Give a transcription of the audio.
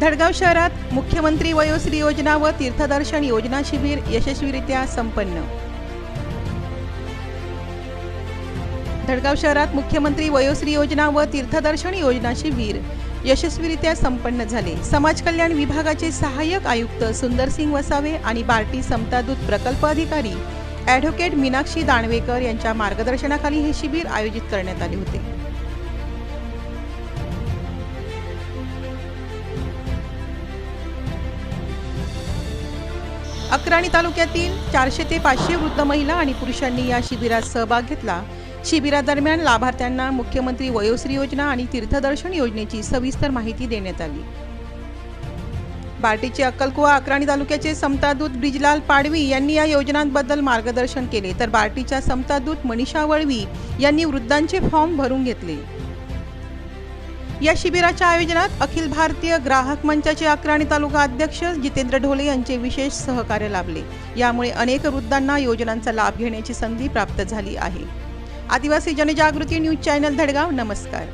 धडगाव शहरात मुख्यमंत्री वयोश्री योजना व तीर्थदर्शन योजना शिबिर यशस्वीरित्या संपन्न. धडगाव शहरात मुख्यमंत्री वयोश्री योजना व तीर्थदर्शन योजना शिबिर यशस्वीरित्या संपन्न झाले. समाज कल्याण विभागाचे सहाय्यक आयुक्त सुंदरसिंग वसावे आणि बार्टी समतादूत प्रकल्प अधिकारी ॲडव्होकेट मीनाक्षी दाणवेकर यांच्या मार्गदर्शनाखाली हे शिबिर आयोजित करण्यात आले होते. अक्राणी तालुक्यातील चारशे ते पाचशे वृद्ध महिला आणि पुरुषांनी या शिबिरात सहभाग घेतला. शिबिरादरम्यान लाभार्थ्यांना मुख्यमंत्री वयोश्री योजना आणि तीर्थदर्शन योजनेची सविस्तर माहिती देण्यात आली. बार्टीचे अक्कलकुवा अक्राणी तालुक्याचे समतादूत ब्रिजलाल पाडवी यांनी या योजनांबद्दल मार्गदर्शन केले तर बार्टीच्या समतादूत मनीषा वळवी यांनी वृद्धांचे फॉर्म भरून घेतले. या शिबिराच्या आयोजनात अखिल भारतीय ग्राहक मंचाचे अक्राणी तालुका अध्यक्ष जितेंद्र ढोले यांचे विशेष सहकार्य लाभले. यामुळे अनेक वृद्धांना योजनांचा लाभ घेण्याची संधी प्राप्त झाली आहे. आदिवासी जनजागृती न्यूज चॅनल धडगाव नमस्कार.